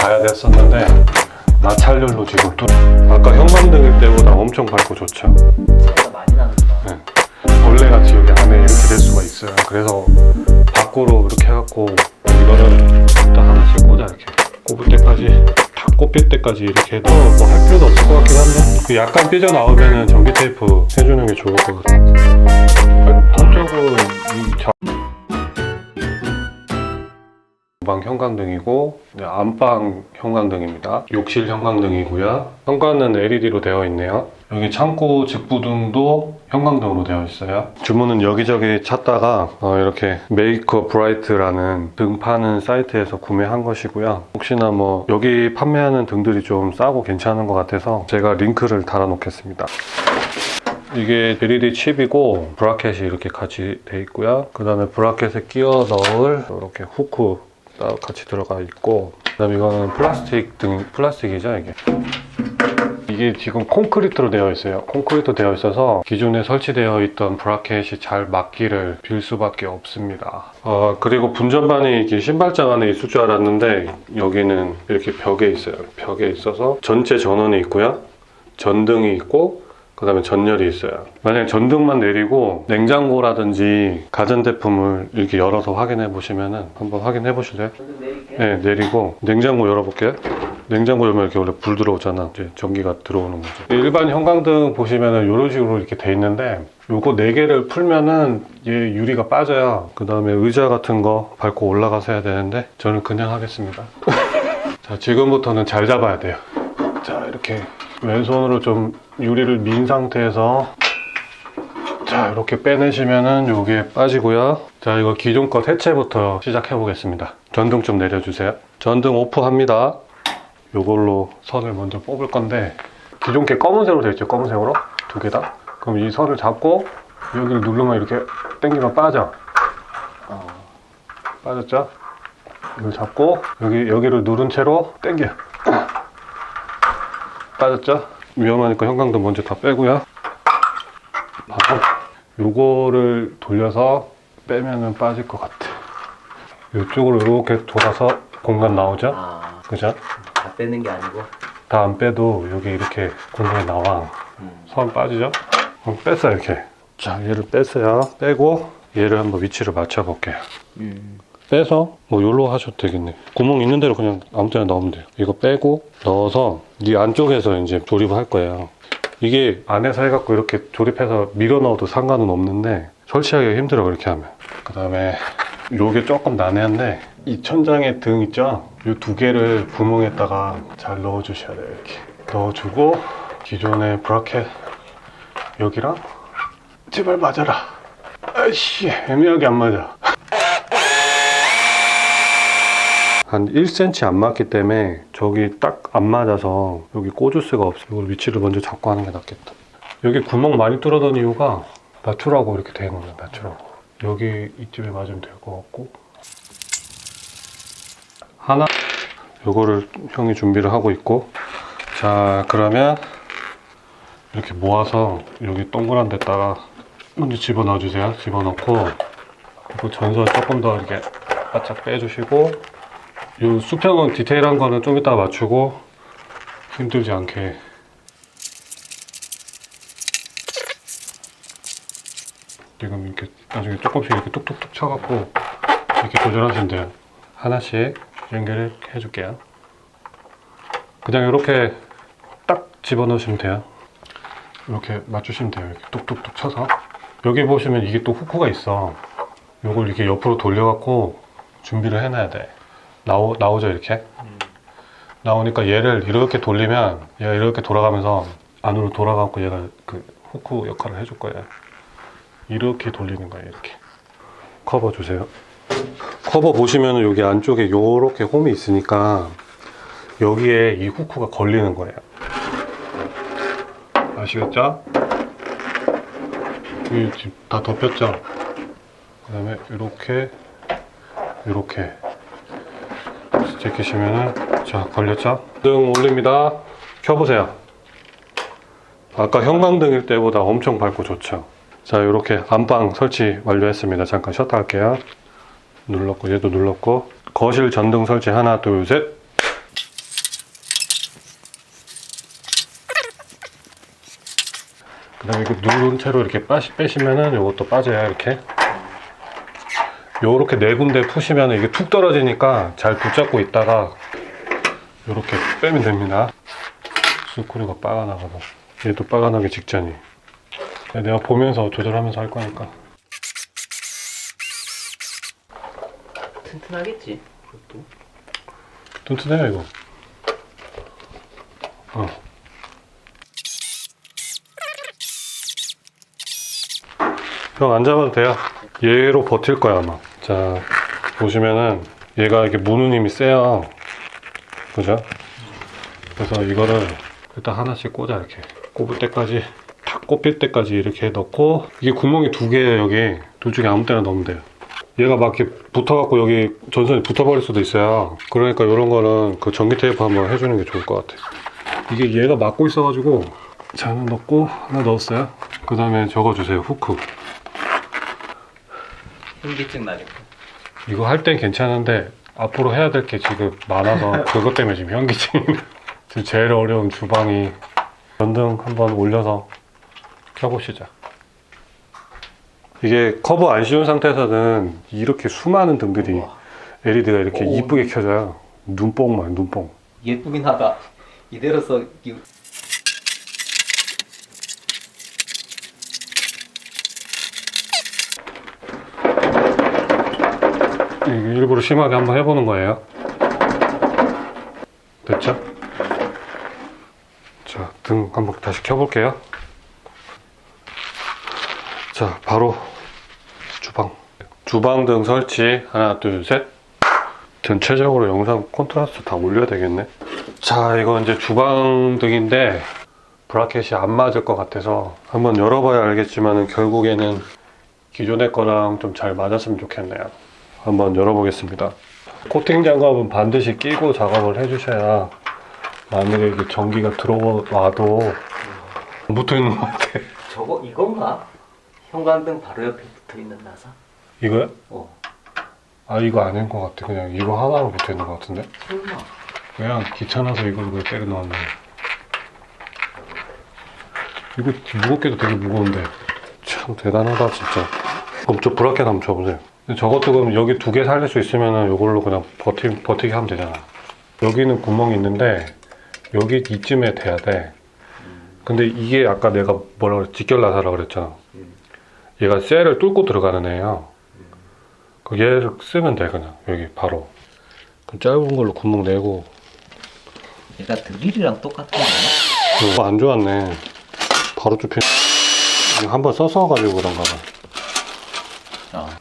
가야 됐었는데 마찰열로 지금 또 아까 형광등일 때보다 엄청 밝고 좋죠. 차이가 많이 나는구나. 벌레같이 여기 안에 이렇게 될 수가 있어요. 그래서 밖으로 이렇게 해갖고 이거를 딱 하나씩 꽂아 이렇게 꼽을 때까지 다 꼽힐 때까지 이렇게 해도 뭐 할 필요도 없을 것 같긴 한데 그 약간 삐져 나오면은 전기 테이프 해주는 게 좋을 것 같아요. 한쪽은 방 형광등이고 네, 안방 형광등입니다. 욕실 형광등이고요. 현관은 LED로 되어 있네요. 여기 창고 직부등도 형광등으로 되어 있어요. 주문은 여기저기 찾다가 어, 이렇게 메이커 브라이트라는 등 파는 사이트에서 구매한 것이고요. 혹시나 뭐 여기 판매하는 등들이 좀 싸고 괜찮은 것 같아서 제가 링크를 달아 놓겠습니다. 이게 LED 칩이고 브라켓이 이렇게 같이 돼 있고요. 그 다음에 브라켓에 끼워 넣을 이렇게 후크 따로 같이 들어가 있고 그다음에 이거는 플라스틱 등 플라스틱이죠 이게. 이게 지금 콘크리트로 되어 있어요. 콘크리트 되어 있어서 기존에 설치되어 있던 브라켓이 잘 맞기를 빌 수밖에 없습니다. 어, 그리고 분전반이 이렇게 신발장 안에 있을 줄 알았는데 여기는 이렇게 벽에 있어요. 벽에 있어서 전체 전원이 있고요. 전등이 있고 그 다음에 전열이 있어요. 만약에 전등만 내리고 냉장고라든지 가전제품을 이렇게 열어서 확인해 보시면은 한번 확인해 보실래요? 네, 내리고 냉장고 열어볼게요. 냉장고 열면 이렇게 원래 불 들어오잖아. 이제 전기가 들어오는 거죠. 일반 형광등 보시면은 이런 식으로 이렇게 돼 있는데 요거 네 개를 풀면은 얘 유리가 빠져요. 그 다음에 의자 같은 거 밟고 올라가서 해야 되는데 저는 그냥 하겠습니다. 자, 지금부터는 잘 잡아야 돼요. 자, 이렇게 왼손으로 좀 유리를 민 상태에서 자 이렇게 빼내시면은 요게 빠지고요. 자 이거 기존 거 세체부터 시작해 보겠습니다. 전등 좀 내려주세요. 전등 오프 합니다. 요걸로 선을 먼저 뽑을 건데 기존 게 검은색으로 되어 있죠? 검은색으로? 두 개 다? 그럼 이 선을 잡고 여기를 누르면 이렇게 당기면 빠져. 어, 빠졌죠? 이걸 잡고 여기 여기를 누른 채로 당겨 빠졌죠 위험하니까 형광등 먼저 다 빼고요 바로 요거를 돌려서 빼면은 빠질 것 같아. 이쪽으로 이렇게 돌아서 공간 나오죠? 아, 그죠? 다 빼는 게 아니고. 다 안 빼도 여기 이렇게 공간이 나와. 음. 선 빠지죠? 그럼 뺐어요, 이렇게. 자, 얘를 뺐어요. 빼고 얘를 한번 위치를 맞춰 볼게요. 음. 빼서 뭐 요로 하셔도 되겠네. 구멍 있는 대로 그냥 아무 때나 넣으면 돼요. 이거 빼고 넣어서 이 안쪽에서 이제 조립을 할 거예요. 이게 안에서 해갖고 이렇게 조립해서 밀어 넣어도 상관은 없는데 설치하기가 힘들어 그렇게 하면. 그 다음에 요게 조금 난해한데 이 천장에 등 있죠? 이 두 개를 구멍에다가 잘 넣어 주셔야 돼요 이렇게. 넣어주고 기존의 브라켓 여기랑 제발 맞아라. 아이씨 애매하게 안 맞아. 한 1cm 안 맞기 때문에 저기 딱 안 맞아서 여기 꽂을 수가 없어요. 이걸 위치를 먼저 잡고 하는 게 낫겠다. 여기 구멍 많이 뚫어둔 이유가 맞추라고 이렇게 돼 있는 거예요. 맞추라고. 여기 이쯤에 맞으면 될 것 같고 하나 요거를 형이 준비를 하고 있고 자 그러면 이렇게 모아서 여기 동그란 데다가 먼저 집어넣어 주세요. 집어넣고 그리고 전선 조금 더 이렇게 바짝 빼주시고 이 수평은 디테일한 거는 좀 이따 맞추고 힘들지 않게. 지금 이렇게 나중에 조금씩 이렇게 뚝뚝뚝 쳐갖고 이렇게 조절하시면 돼요 하나씩 연결을 해줄게요. 그냥 이렇게 딱 집어넣으시면 돼요. 이렇게 맞추시면 돼요. 이렇게 뚝뚝뚝 쳐서. 여기 보시면 이게 또 후크가 있어. 요걸 이렇게 옆으로 돌려갖고 준비를 해놔야 돼 나오, 나오죠 이렇게? 나오니까 얘를 이렇게 돌리면 얘가 이렇게 돌아가면서 안으로 돌아가고 얘가 그 후크 역할을 해줄 거예요. 이렇게 돌리는 거예요 이렇게. 커버 주세요. 커버 보시면 여기 안쪽에 요렇게 홈이 있으니까 여기에 이 후크가 걸리는 거예요. 아시겠죠? 다 덮였죠? 그 다음에 이렇게 이렇게 제끼시면은 자 걸렸죠? 등 올립니다. 켜보세요. 아까 형광등일 때보다 엄청 밝고 좋죠. 자 이렇게 안방 설치 완료했습니다. 잠깐 셔터 할게요. 눌렀고 얘도 눌렀고 거실 전등 설치 하나 둘 셋. 그 다음에 누른 채로 이렇게 빠시, 빼시면은 이것도 빠져요 이렇게 요렇게 네 군데 푸시면 이게 툭 떨어지니까 잘 붙잡고 있다가 요렇게 빼면 됩니다 스크류가 빠가나가서 얘도 빠가나기 직전이 내가 보면서 조절하면서 할 거니까 튼튼하겠지. 그것도. 튼튼해요 이거 어. 형 안 잡아도 돼요 얘로 버틸 거야 아마 자 보시면은 얘가 이렇게 무는 힘이 세요 그죠? 그래서 이거를 일단 하나씩 꽂아 이렇게 꼽을 때까지 탁 꼽힐 때까지 이렇게 넣고 이게 구멍이 두 개예요 여기 둘 중에 아무 때나 넣으면 돼요 얘가 막 이렇게 붙어갖고 여기 전선이 붙어버릴 수도 있어요. 그러니까 이런 거는 그 전기 테이프 한번 해주는 게 좋을 것 같아. 이게 얘가 막고 있어가지고 자 하나 넣고 하나 넣었어요. 그 다음에 적어주세요. 후크. 현기증 나겠다. 이거 할 땐 괜찮은데 앞으로 해야 될 게 지금 많아서 그것 때문에 지금 현기증이 지금 제일 어려운 주방이 전등 한번 올려서 켜보시죠. 이게 커버 안 씌운 상태에서는 이렇게 수많은 등들이 우와. LED가 이렇게 오. 이쁘게 켜져요. 눈뽕만 눈뽕. 예쁘긴 하다. 이대로서 이- 이게 일부러 심하게 한번 해보는 거예요. 됐죠? 자, 등 한번 다시 켜볼게요. 자, 바로 주방. 주방 등 설치. 하나, 둘, 셋. 전체적으로 영상 콘트라스트 다 올려야 되겠네. 자, 이거 이제 주방 등인데, 브라켓이 안 맞을 것 같아서 한번 열어봐야 알겠지만은 결국에는 기존의 거랑 좀 잘 맞았으면 좋겠네요. 한번 열어보겠습니다. 코팅 장갑은 반드시 끼고 작업을 해주셔야 만약에 이게 전기가 들어와도 안 붙어 있는 것 같아. 저거 이건가? 형광등 바로 옆에 붙어 있는 나사? 이거야? 어. 아 이거 아닌 것 같아. 그냥 이거 하나로 붙어 있는 것 같은데? 설마. 그냥 귀찮아서 이걸 왜 때려 넣었네. 이거 무겁게도 되게 무거운데. 참 대단하다 진짜. 그럼 저 브라켓 한번 줘보세요. 저것도 그럼 여기 두 개 살릴 수 있으면은 이걸로 그냥 버티, 버티게 하면 되잖아. 여기는 구멍이 있는데 여기 이쯤에 돼야 돼. 근데 이게 아까 내가 뭐라 그랬 직결 나사라고 그랬잖아. 음. 얘가 셀을 뚫고 들어가는 애예요. 그 얘를 쓰면 돼 그냥 여기 바로. 그럼 짧은 걸로 구멍 내고 얘가 드릴이랑 똑같은 거야? 이거 안 좋았네. 바로. 이거 한번 써서 가지고 그런가 봐. 아.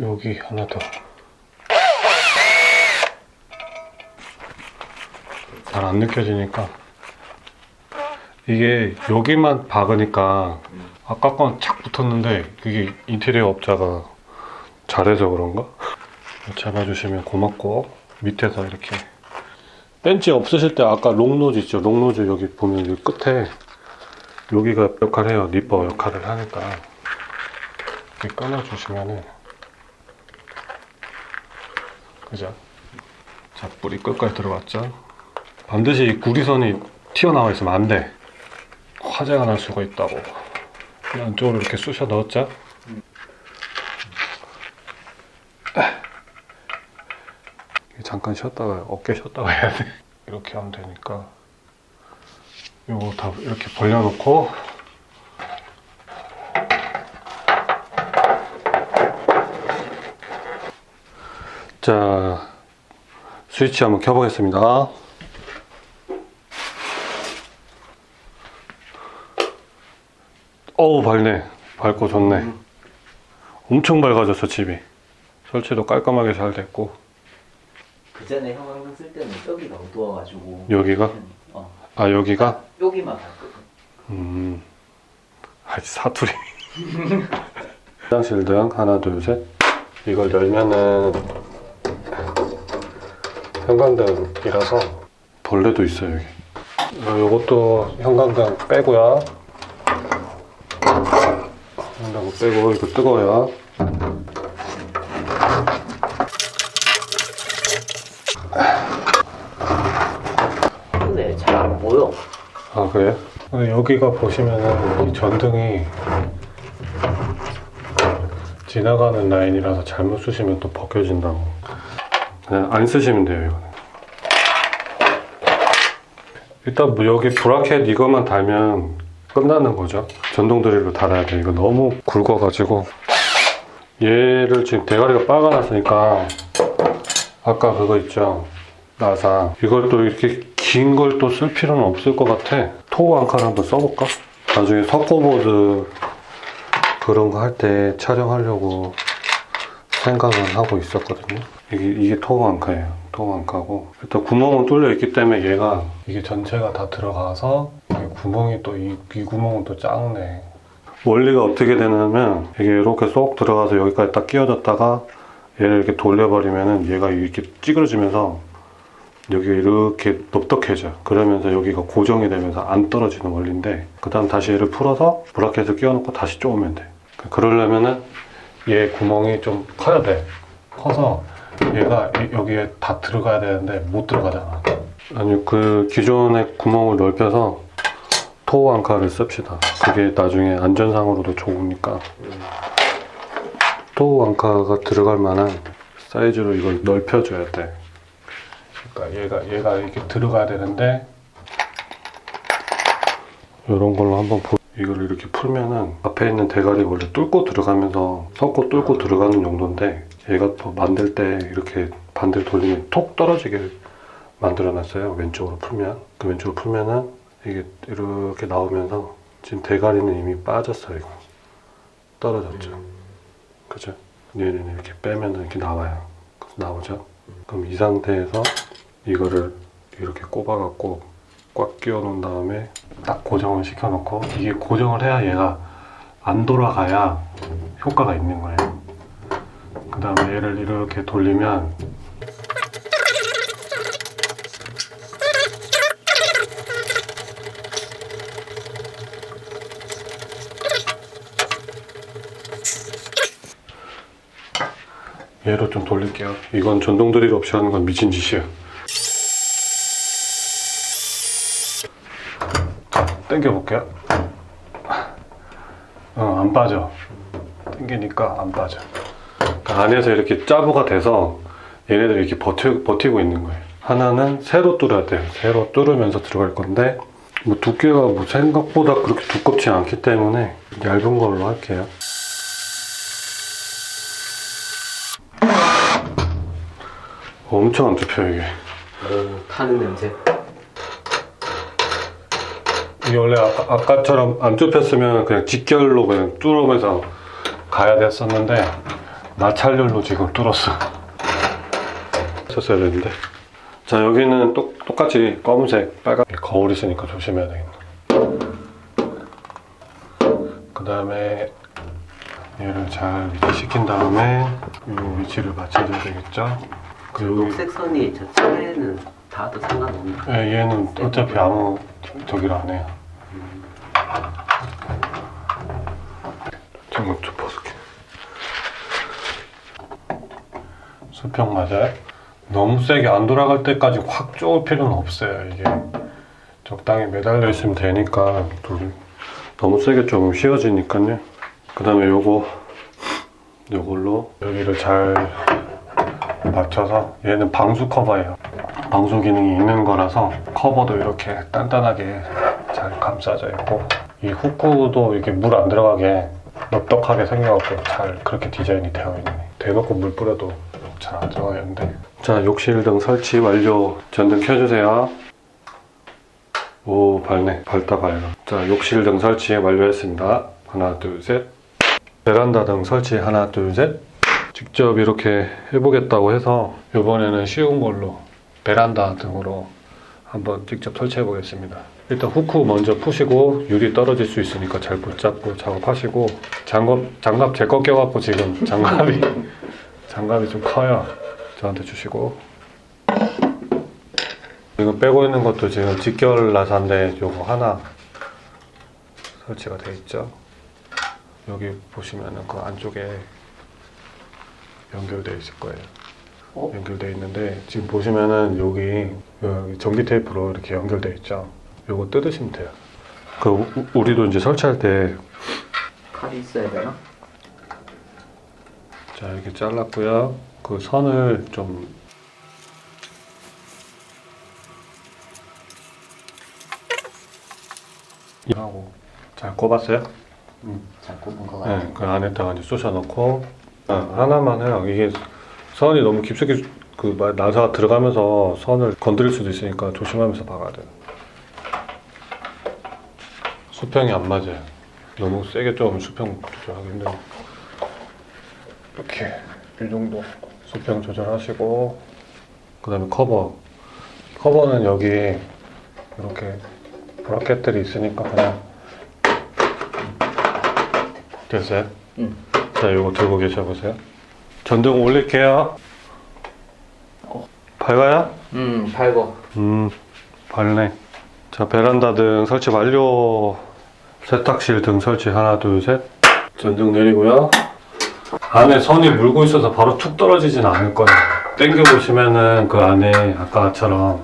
여기 하나 더. 잘 안 느껴지니까. 이게 여기만 박으니까 아까 건 착 붙었는데 그게 인테리어 업자가 잘해서 그런가? 잡아주시면 고맙고 밑에서 이렇게 벤치 없으실 때 아까 롱노즈 있죠? 롱노즈 여기 보면 여기 끝에 여기가 역할을 해요. 니퍼 역할을 하니까 이렇게 끊어주시면은 그죠? 자 뿌리 끝까지 들어갔죠? 반드시 이 구리선이 튀어나와 있으면 안 돼. 화재가 날 수가 있다고. 이 안쪽으로 이렇게 쑤셔 넣었죠? 잠깐 쉬었다가 어깨 쉬었다가 해야 돼. 이렇게 하면 되니까 요거 다 이렇게 벌려놓고 자 스위치 한번 켜보겠습니다. 어우 밝네. 밝고 좋네. 엄청 밝아졌어 집이. 설치도 깔끔하게 잘 됐고 그 전에 형광등 쓸 때는 여기가 어두워가지고. 여기가 어. 아 여기가 여기만 봤거든. 음, 아 사투리. 화장실 등 하나 둘 셋. 이걸 열면은 형광등이라서. 벌레도 있어요 여기. 어, 요것도 형광등 빼고요. 형광등 빼고 이거 뜨거워요. 근데 잘 안 보여. 아 그래요? 근데 여기가 보시면은 이 전등이 지나가는 라인이라서 잘못 쓰시면 또 벗겨진다고. 그냥 안 쓰시면 돼요, 이거는. 일단 뭐 여기 브라켓 이것만 달면 끝나는 거죠. 전동 드릴로 달아야 돼. 이거 너무 굵어가지고. 얘를 지금 대가리가 빨가났으니까 아까 그거 있죠. 나사. 이걸 또 이렇게 긴 걸 또 쓸 필요는 없을 것 같아. 토우 한칸 한번 써볼까? 나중에 석고보드 그런 거 할 때 촬영하려고 생각은 하고 있었거든요. 이게, 이게 토우 앙카예요. 토우 앙카고. 일단 구멍은 뚫려 있기 때문에 얘가 이게 전체가 다 들어가서 구멍이 또 이 구멍은 또 작네. 원리가 어떻게 되냐면 이게 이렇게 쏙 들어가서 여기까지 딱 끼워졌다가 얘를 이렇게 돌려버리면은 얘가 이렇게 찌그러지면서 여기가 이렇게 넓적해져. 그러면서 여기가 고정이 되면서 안 떨어지는 원리인데 그 다음 다시 얘를 풀어서 브라켓을 끼워놓고 다시 쪼으면 돼. 그러려면은 얘 구멍이 좀 커야 돼. 커서 얘가 이- 여기에 다 들어가야 되는데 못 들어가잖아. 아니 그 기존의 구멍을 넓혀서 토우 앙카를 씁시다. 그게 나중에 안전상으로도 좋으니까. 토우 앙카가 들어갈 만한 사이즈로 이걸 넓혀줘야 돼. 그러니까 얘가 얘가 이렇게 들어가야 되는데 이런 걸로 한번 보. 이걸 이렇게 풀면은 앞에 있는 대가리 원래 뚫고 들어가면서 섞고 뚫고 들어가는 용도인데 얘가 또 만들 때 이렇게 반대로 돌리면 톡 떨어지게 만들어 놨어요. 왼쪽으로 풀면 그 왼쪽으로 풀면은 이게 이렇게 나오면서 지금 대가리는 이미 빠졌어요. 이거 떨어졌죠. 그죠? 얘는 이렇게 빼면은 이렇게 나와요. 그래서 나오죠. 그럼 이 상태에서 이거를 이렇게 꼽아갖고 꽉 끼워 놓은 다음에 딱 고정을 시켜 놓고 이게 고정을 해야 얘가 안 돌아가야 효과가 있는 거예요. 그 다음에 얘를 이렇게 돌리면 얘로 좀 돌릴게요. 이건 전동 드릴 없이 하는 건 미친 짓이에요. 당겨 볼게요. 어, 안 빠져. 당기니까 안 빠져. 그러니까 안에서 이렇게 짜부가 돼서 얘네들 이렇게 버티, 버티고 있는 거예요. 하나는 세로 뚫어야 돼요. 세로 뚫으면서 들어갈 건데 뭐 두께가 뭐 생각보다 그렇게 두껍지 않기 때문에 얇은 걸로 할게요. 엄청 안 좁혀요 이게. 오, 타는 냄새. 이게 원래 아까, 아까처럼 안 좁혔으면 그냥 직결로 그냥 뚫으면서 가야 됐었는데 마찰열로 지금 뚫었어. 썼어야 되는데. 자 여기는 똑, 똑같이 검은색, 빨간 거울 있으니까 조심해야 되겠네. 그 다음에 얘를 잘 위치시킨 다음에 이 위치를 맞춰줘야 되겠죠. 그리고 녹색 선이 저 차에는 닿아도 상관없나? 예, 얘는 어차피 아무 저기를 안 해요. 잠깐 좀 벗을게. 수평 맞아요? 너무 세게 안 돌아갈 때까지 확 쪼을 필요는 없어요. 이게 적당히 매달려 있으면 되니까 돌- 너무 세게 조금 휘어지니까요. 그 다음에 요거 요걸로 여기를 잘 맞춰서 얘는 방수 커버예요. 방수 기능이 있는 거라서 커버도 이렇게 단단하게 잘 감싸져 있고 이 후크도 이렇게 물 안 들어가게 넓적하게 생겨갖고 잘 그렇게 디자인이 되어 있네. 대놓고 물 뿌려도 잘 안 들어가는데. 자 욕실 등 설치 완료. 전등 켜주세요. 오 밝네. 밝다 밝아. 자 욕실 등 설치 완료했습니다. 하나 둘 셋. 베란다 등 설치 하나 둘 셋. 직접 이렇게 해보겠다고 해서 이번에는 쉬운 걸로 베란다 등으로 한번 직접 설치해 보겠습니다. 일단 후크 먼저 푸시고 유리 떨어질 수 있으니까 잘 붙잡고 작업하시고 장갑 장갑 제거 껴갖고 지금 장갑이 장갑이 좀 커요. 저한테 주시고 지금 빼고 있는 것도 지금 직결 나사인데 요거 하나 설치가 돼 있죠. 여기 보시면은 그 안쪽에 연결되어 있을 거예요. 어? 연결되어 있는데 지금 보시면은 여기, 여기 전기 테이프로 이렇게 연결되어 있죠. 요거 뜯으시면 돼요. 그 우- 우리도 이제 설치할 때 칼이 있어야 되나? 자 이렇게 잘랐고요. 그 선을 좀 하고 잘 꼽았어요? 잘 꼽은 거 같아. 네, 그 안에다가 이제 쑤셔 넣고 아, 하나만 해요. 이게 선이 너무 깊숙이 그 마- 나사가 들어가면서 선을 건드릴 수도 있으니까 조심하면서 박아야 돼요. 수평이 안 맞아요. 너무 세게 좀 수평 조절하기 힘들어. 이렇게 이 정도 수평 조절하시고 그 다음에 커버. 커버는 여기 이렇게 브라켓들이 있으니까 그냥 됐어요? 응. 자, 이거 들고 계셔보세요. 전등 올릴게요. 어. 밝아요? 음, 밝어. 음, 밝네. 자, 베란다 등 설치 완료. 세탁실 등 설치 하나, 둘, 셋. 전등 내리고요. 안에 선이 물고 있어서 바로 툭 떨어지진 않을 거예요. 당겨 보시면은 그 안에 아까처럼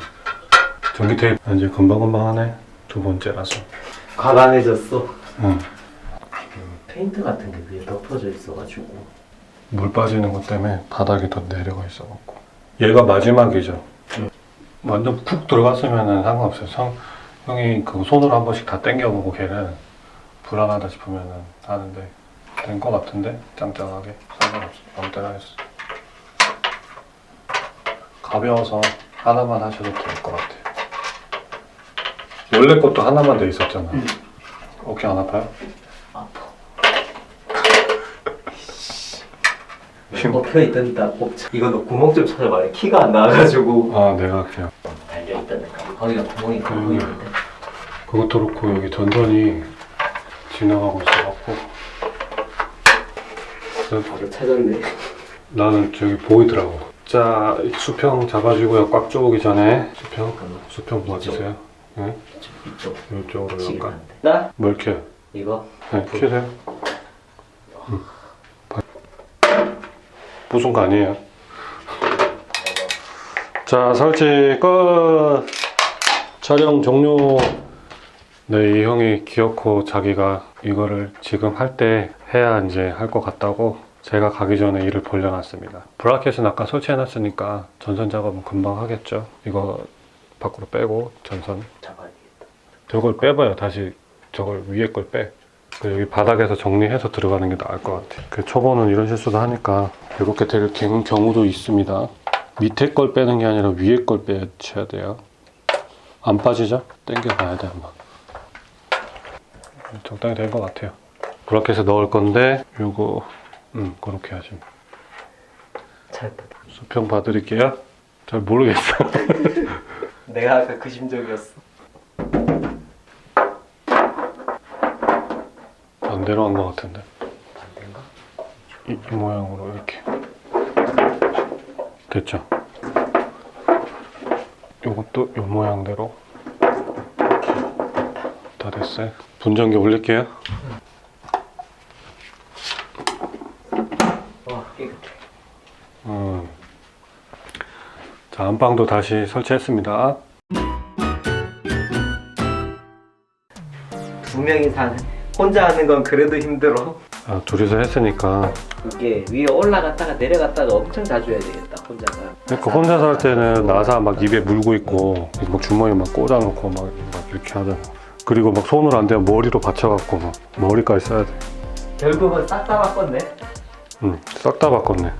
전기 테이프 이제 금방금방 하네. 두 번째라서. 가난해졌어. 응. 페인트 같은 게 위에 덮어져 있어가지고. 물 빠지는 것 때문에 바닥이 더 내려가 있어갖고 얘가 마지막이죠 응. 완전 푹 들어갔으면 상관없어요 성, 형이 그 손으로 한 번씩 다 당겨보고 걔는 불안하다 싶으면 하는데 된 것 같은데 짱짱하게 상관없어 아무 때나 했어 가벼워서 하나만 하셔도 될 것 같아 원래 것도 하나만 돼 있었잖아 응. 어깨 안 아파요? 아파. 꼽혀 있던 다 꼽자. 이거 너 구멍 좀 찾아봐. 키가 안 나와가지고. 아 내가 그냥 달려 있다니까. 거기가 구멍이 큰 음. 보이는데. 그것도 그렇고 여기 전선이 지나가고 있어 그래서 바로 찾았네. 나는 저기 보이더라고. 자 수평 잡아주고요. 꽉 조기 전에. 수평? 수평 봐주세요. 네? 이쪽. 이쪽으로 약간. 한데. 나? 뭘 켜요? 이거? 네 켜세요. 음. 봐- 부순 거 아니에요? 자 설치 끝. 촬영 종료 네, 이 형이 기어코 자기가 이거를 지금 할 때 해야 이제 할 것 같다고 제가 가기 전에 일을 벌려놨습니다. 브라켓은 아까 설치해놨으니까 전선 작업은 금방 하겠죠. 이거 밖으로 빼고 전선. 저걸 빼봐요. 다시 저걸 위에 걸 빼. 그 여기 바닥에서 정리해서 들어가는 게 나을 것 같아요. 그 초보는 이런 실수도 하니까 이렇게 될 경- 경우도 있습니다. 밑에 걸 빼는 게 아니라 위에 걸 빼셔야 돼요. 안 빠지죠? 당겨봐야 돼 한번. 적당히 된 것 같아요. 브라켓에 넣을 건데 요거 음 그렇게 하시면 잘 봐. 수평 봐드릴게요. 잘 모르겠어. 내가 아까 그 심정이었어. 안 내려간 것 같은데. 반대인가? 이, 이 모양으로 이렇게 됐죠? 요것도 요 모양대로 이렇게 다 됐어요 분전기 올릴게요 와 깨끗해. 음. 자 안방도 다시 설치했습니다 두 명이 사는 혼자 하는 건 그래도 힘들어. 아, 둘이서 했으니까 이게 위에 올라갔다가 내려갔다가 엄청 자주 해야 되겠다 혼자서. 그러니까 혼자서 할 때는 나사 막 입에 물고 있고 막 주머니 막 꽂아놓고 막, 막 이렇게 하잖아 그리고 막 손으로 안 되면 머리로 받쳐갖고 막 머리까지 써야 돼 결국은 싹 다 바꿨네. 응, 싹 다 바꿨네